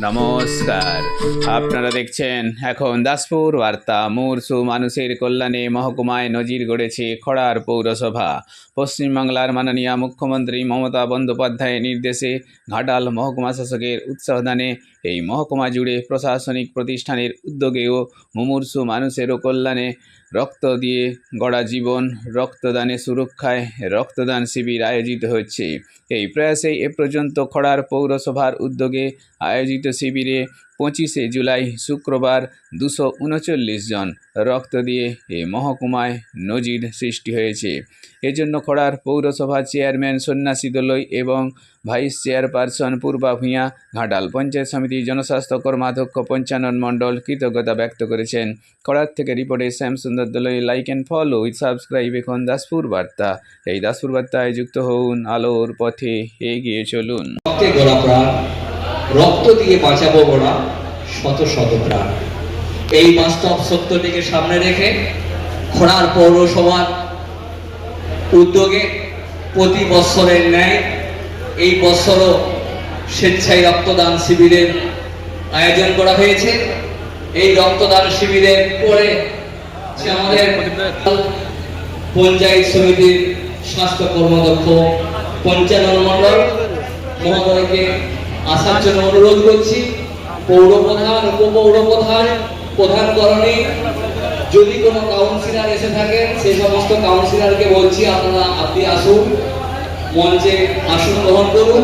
নমস্কার। আপনারা দেখছেন এখন দাসপুর বার্তা। মূর্ষু মানুষের কল্যাণে মহকুমায় নজির গড়েছে খড়ার পৌরসভা। পশ্চিমবাংলার মাননীয় মুখ্যমন্ত্রী মমতা বন্দ্যোপাধ্যায়ের নির্দেশে ঘাটাল মহকুমা শাসকের উৎসাহদানে এই মহকুমা জুড়ে প্রশাসনিক প্রতিষ্ঠানের উদ্যোগেও মুমূর্ষু মানুষেরও কল্যাণে রক্ত দিয়ে গড়া জীবন, রক্তদানে সুরক্ষায় রক্তদান শিবির আয়োজিত হচ্ছে। এই প্রয়াসে এ পর্যন্ত খড়ার পৌরসভার উদ্যোগে আয়োজিত শিবিরে পঁচিশে জুলাই শুক্রবার দুশো উনচল্লিশ জন রক্ত দিয়ে এই মহকুমায় নজির সৃষ্টি হয়েছে। এজন্য খড়ার পৌরসভা চেয়ারম্যান সন্ন্যাসী দলই এবং ভাইস চেয়ারপারসন পূর্বা ভূঁইয়া ঘাটাল পঞ্চায়েত সমিতি জনস্বাস্থ্য কর্মাধ্যক্ষ পঞ্চানন মণ্ডল কৃতজ্ঞতা ব্যক্ত করেছেন। খড়ার থেকে রিপোর্টে Shyamsundar Doloi like and follow with subscribe. এখন দাসপুর বার্তা। এই দাসপুর বার্তায় যুক্ত হন আলোর পথে এগিয়ে চলুন। রক্তে দিয়ে বাঁচাবো গোড়া শত শত প্রাণ। এই বাস্তব সত্যটিকে সামনে রেখে খোড়ার পৌরসভার উদ্যোগে প্রতি বৎসরের ন্যায় এই বৎসরও স্বেচ্ছায় রক্তদান শিবিরের আয়োজন করা হয়েছে। এই রক্তদান শিবিরের পরে আমাদের পঞ্চায়েত সমিতির স্বাস্থ্য কর্মদক্ষ পঞ্চানন মণ্ডল মহোদয়কে আসার জন্য অনুরোধ করছি। পৌর প্রধান উপপৌর প্রধান প্রধান করণী যদি কোনো কাউন্সিলার এসে থাকেন সেই সমস্ত কাউন্সিলারকে বলছি, আপনারা আপনি আসুন, মঞ্চে আসন গ্রহণ করুন।